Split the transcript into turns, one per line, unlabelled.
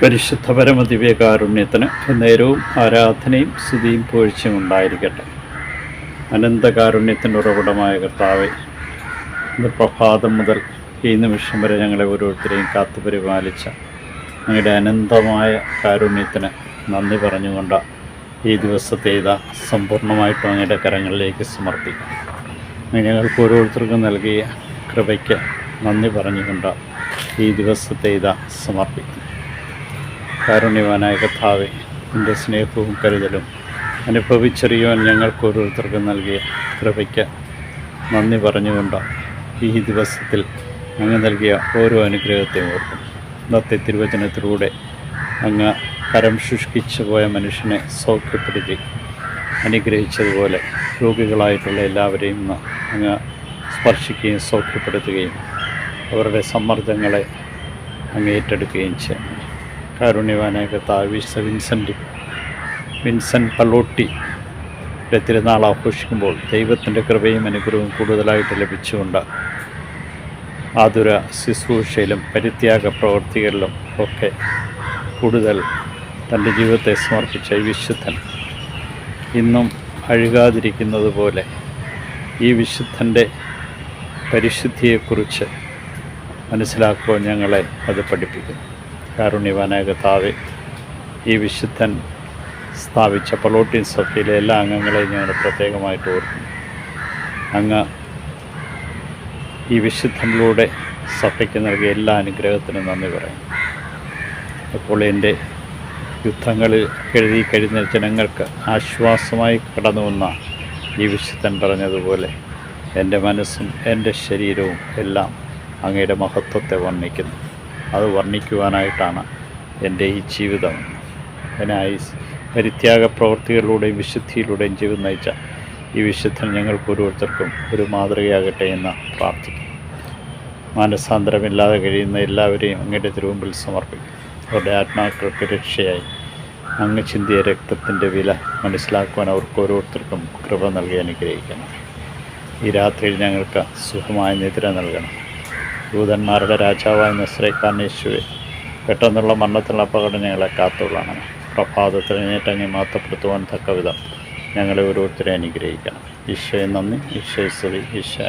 പരിശുദ്ധ പരമദിവ്യകാരുണ്യത്തിന് നേരവും ആരാധനയും സ്തുതിയും പൂഴ്ചയും ഉണ്ടായിരിക്കട്ടെ. അനന്തകാരുണ്യത്തിന്റെ ഉറവിടമായ കർത്താവെ ഇന്ന് പ്രഭാതം മുതൽ ഈ നിമിഷം വരെ ഞങ്ങളെ ഓരോരുത്തരെയും കാത്തു പരിപാലിച്ച ഞങ്ങളുടെ അനന്തമായ കാരുണ്യത്തിന് നന്ദി പറഞ്ഞുകൊണ്ട് ഈ ദിവസത്തെ ഇതാ സമ്പൂർണമായിട്ടും അങ്ങയുടെ കരങ്ങളിലേക്ക് സമർപ്പിക്കാം. ഞങ്ങൾക്ക് ഓരോരുത്തർക്കും നൽകിയ കൃപയ്ക്ക് നന്ദി പറഞ്ഞുകൊണ്ട് ഈ ദിവസത്തെ ഇതാ സമർപ്പിക്കും. കാരുണ്യവാനായ കഥാവെ എന്റെ സ്നേഹവും കരുതലും അനുഭവിച്ചറിയുവാൻ ഞങ്ങൾക്ക് ഓരോരുത്തർക്കും നൽകിയ കൃപയ്ക്ക് നന്ദി പറഞ്ഞുകൊണ്ട് ഈ ദിവസത്തിൽ അങ്ങ് നൽകിയ ഓരോ അനുഗ്രഹത്തെയും ഓർക്കും. ഇന്നത്തെ തിരുവചനത്തിലൂടെ അങ്ങ് കരം ശുഷ്കിച്ചു പോയ മനുഷ്യനെ സൗഖ്യപ്പെടുത്തി അനുഗ്രഹിച്ചതുപോലെ രോഗികളായിട്ടുള്ള എല്ലാവരെയും അങ്ങ് സ്പർശിക്കുകയും സൗഖ്യപ്പെടുത്തുകയും അവരുടെ സമ്മർദ്ദങ്ങളെ അങ്ങ് ഏറ്റെടുക്കുകയും കാരുണ്യവാനായ കർത്താവ് വിശുദ്ധ വിൻസെന്റ് വിൻസെന്റ് പലോട്ടി തിരുനാൾ ആഘോഷിക്കുമ്പോൾ ദൈവത്തിന്റെ കൃപയും അനുഗ്രഹവും കൂടുതലായിട്ട് ലഭിച്ചുകൊണ്ട് ആതുര ശുശ്രൂഷയിലും പരിത്യാഗ പ്രവർത്തികളിലും ഒക്കെ കൂടുതൽ തന്റെ ജീവിതത്തെ സമർപ്പിച്ച വിശുദ്ധൻ ഇന്നും അഴുകാതിരിക്കുന്നത് പോലെ ഈ വിശുദ്ധന്റെ പരിശുദ്ധിയെക്കുറിച്ച് മനസ്സിലാക്കുവാൻ ഞങ്ങളെ അത് പഠിപ്പിക്കുന്നു. കാരുണ്യവാനായ ഈ വിശുദ്ധൻ സ്ഥാപിച്ച പൊളോട്ടിൻ സഭയിലെ എല്ലാ അംഗങ്ങളെയും ഞങ്ങൾ പ്രത്യേകമായിട്ട് ഓർക്കുന്നു. അങ്ങ് ഈ വിശുദ്ധനിലൂടെ സഭയ്ക്ക് നൽകിയ എല്ലാ അനുഗ്രഹത്തിനും നന്ദി പറയും അപ്പോൾ എന്റെ യുദ്ധങ്ങളിൽ എഴുതി കഴിഞ്ഞ ജനങ്ങൾക്ക് ആശ്വാസമായി കടന്നു വന്ന ഈ വിശുദ്ധൻ പറഞ്ഞതുപോലെ എന്റെ മനസ്സും എന്റെ ശരീരവും എല്ലാം അങ്ങയുടെ മഹത്വത്തെ വർണിക്കുന്നു. അത് വർണിക്കുവാനായിട്ടാണ് എന്റെ ഈ ജീവിതം. അതിനായി പരിത്യാഗ പ്രവൃത്തികളിലൂടെയും വിശുദ്ധിയിലൂടെയും ജീവിതം നയിച്ച ഈ വിശുദ്ധൻ ഞങ്ങൾക്ക് ഓരോരുത്തർക്കും ഒരു മാതൃകയാകട്ടെ എന്ന് പ്രാർത്ഥിക്കും മാനസാന്തരമില്ലാതെ കഴിയുന്ന എല്ലാവരെയും അങ്ങയുടെ തിരുമുമ്പിൽ സമർപ്പിക്കും അവരുടെ ആത്മാക്കൾക്ക് രക്ഷയായി. അങ്ങ് ചിന്തിയ രക്തത്തിന്റെ വില മനസ്സിലാക്കുവാൻ അവർക്ക് ഓരോരുത്തർക്കും കൃപ നൽകി അനുഗ്രഹിക്കണം. ഈ രാത്രിയിൽ ഞങ്ങൾക്ക് സുഖമായ നിദ്ര നൽകണം. ദൂതന്മാരുടെ രാജാവായ നസ്രേക്കാനേശുവെ പെട്ടെന്നുള്ള മരണത്തിലുള്ള അപകടം ഞങ്ങളെ കാത്തുകൊള്ളണം പ്രഭാതത്തിൽ നേറ്റങ്ങി മാത്തപ്പെടുത്തുവാൻ തക്ക വിധം ഞങ്ങളെ ഓരോരുത്തരെ അനുഗ്രഹിക്കണം. ഈശോയെ നന്ദി. ഈശോയെ സ്തുതി. ഈശോ